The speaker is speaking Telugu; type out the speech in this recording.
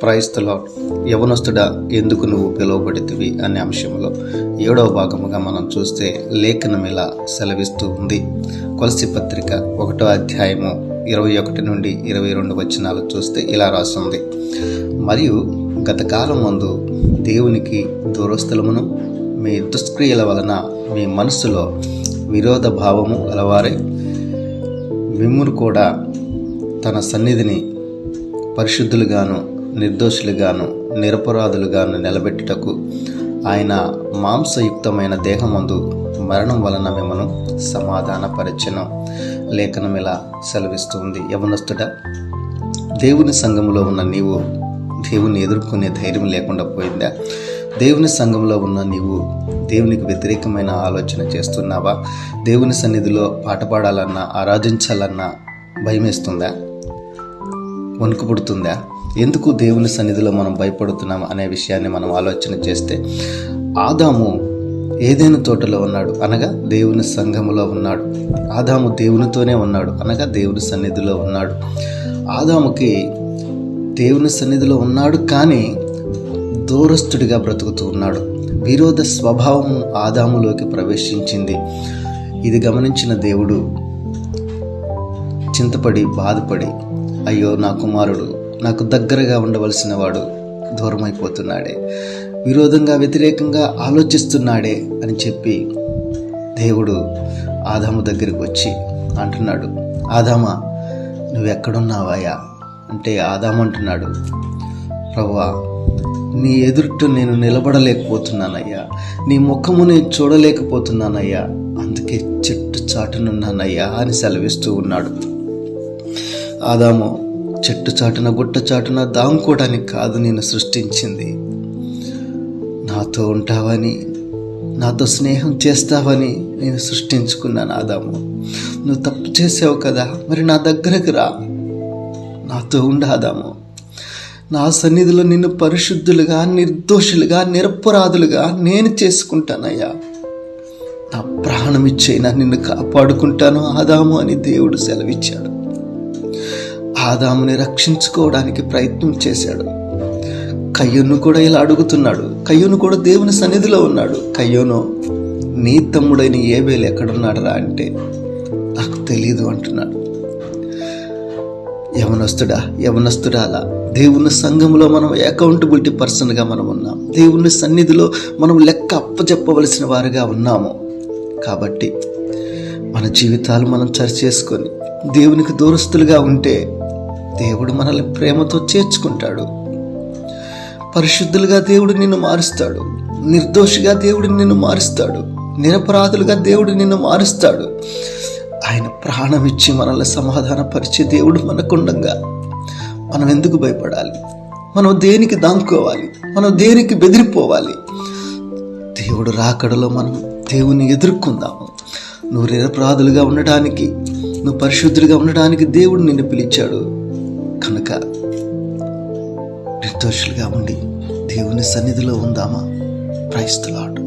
క్రైస్తలాడ్ యవనస్తుడా ఎందుకు నువ్వు పిలువబడితివి అనే అంశంలో ఏడవ భాగముగా మనం చూస్తే లేఖనం ఇలా సెలవిస్తూ ఉంది. కొలసి పత్రిక ఒకటో అధ్యాయము ఇరవై ఒకటి నుండి ఇరవై రెండు వచనాలు చూస్తే ఇలా రాస్తుంది. మరియు గతకాలం ముందు దేవునికి దూరస్థలమును మీ దుష్క్రియల వలన మీ మనస్సులో విరోధ భావము గలవారై మిమ్మును కూడా తన సన్నిధిని పరిశుద్ధులుగాను నిర్దోషులుగాను నిరపరాధులుగాను నిలబెట్టుటకు ఆయన మాంసయుక్తమైన దేహమందు మరణం వలన మిమ్మను సమాధానపరచను. లేఖనం ఇలా సెలవిస్తుంది. యవనస్తుడ దేవుని సంఘంలో ఉన్న నీవు దేవుని ఎదుర్కొనే ధైర్యం లేకుండా పోయిందా? దేవుని సంఘంలో ఉన్న నీవు దేవునికి వ్యతిరేకమైన ఆలోచన చేస్తున్నావా? దేవుని సన్నిధిలో పాట పాడాలన్నా ఆరాధించాలన్నా భయమేస్తుందా? వణుకు పుడుతుందా ఎందుకు దేవుని సన్నిధిలో మనం భయపడుతున్నాం అనే విషయాన్ని మనం ఆలోచన చేస్తే ఆదాము ఏదైనా తోటలో ఉన్నాడు అనగా దేవుని సంఘములో ఉన్నాడు. ఆదాము దేవునితోనే ఉన్నాడు అనగా దేవుని సన్నిధిలో ఉన్నాడు. ఆదాముకి దేవుని సన్నిధిలో ఉన్నాడు కానీ దూరస్తుడిగా బ్రతుకుతూ ఉన్నాడు. విరోధ స్వభావం ఆదాములోకి ప్రవేశించింది. ఇది గమనించిన దేవుడు చింతపడి బాధపడి అయ్యో నా కుమారుడు నాకు దగ్గరగా ఉండవలసిన వాడు దూరమైపోతున్నాడే విరోధంగా వ్యతిరేకంగా ఆలోచిస్తున్నాడే అని చెప్పి దేవుడు ఆదాము దగ్గరికి వచ్చి అంటున్నాడు ఆదామా నువ్వెక్కడున్నావాయా? అంటే ఆదాము అంటున్నాడు ప్రవ్వా నీ ఎదుట నేను నిలబడలేకపోతున్నానయ్యా నీ ముఖము నేను చూడలేకపోతున్నానయ్యా అందుకే చెట్టు చాటునున్నానయ్యా అని సెలవిస్తూ ఉన్నాడు. ఆదాము చెట్టు చాటున గుట్ట చాటున దాంకోవడానికి కాదు నేను సృష్టించింది. నాతో ఉంటావని నాతో స్నేహం చేస్తావని నేను సృష్టించుకున్నాను ఆదాము. నువ్వు తప్పు చేసావు కదా మరి నా దగ్గరకు రా. నాతో ఉండాదాము నా సన్నిధిలో నిన్ను పరిశుద్ధులుగా నిర్దోషులుగా నిరపరాధులుగా నేను చేసుకుంటానయ్యా. నా ప్రాణం ఇచ్చైనా నిన్ను కాపాడుకుంటాను ఆదాము అని దేవుడు సెలవిచ్చాడు. ఆదాముని రక్షించుకోవడానికి ప్రయత్నం చేశాడు. కయ్యూను కూడా ఇలా అడుగుతున్నాడు. కయ్యూను కూడా దేవుని సన్నిధిలో ఉన్నాడు. కయ్యూను నీ తమ్ముడైన ఏబేలు ఎక్కడున్నాడరా అంటే నాకు తెలీదు అంటున్నాడు. యవనస్తుడా యవనస్తుడా అలా దేవుని సంఘంలో మనం అకౌంటబిలిటీ పర్సన్గా మనం ఉన్నాం. దేవుని సన్నిధిలో మనం లెక్క అప్పచెప్పవలసిన వారుగా ఉన్నాము. కాబట్టి మన జీవితాలు మనం సరి చేసుకొని దేవునికి దూరస్తులుగా ఉంటే దేవుడు మనల్ని ప్రేమతో చేర్చుకుంటాడు. పరిశుద్ధులుగా దేవుడు నిన్ను మారుస్తాడు. నిర్దోషిగా దేవుడు నిన్ను మారుస్తాడు. నిరపరాధులుగా దేవుడు నిన్ను మారుస్తాడు. ఆయన ప్రాణం ఇచ్చి మనల్ని సమాధానపరిచే దేవుడు మనకుండంగా మనం ఎందుకు భయపడాలి? మనం దేనికి దాంకోవాలి? మనం దేనికి బెదిరిపోవాలి? దేవుడు రాకడలో మనం దేవుని ఎదుర్కొందాము. నువ్వు నిరపరాధులుగా ఉండటానికి నువ్వు పరిశుద్ధులుగా ఉండటానికి దేవుడు నిన్ను పిలిచాడు. నిర్దోషులుగా ఉండి దేవుని సన్నిధిలో ఉందామా? క్రైస్తలాడు.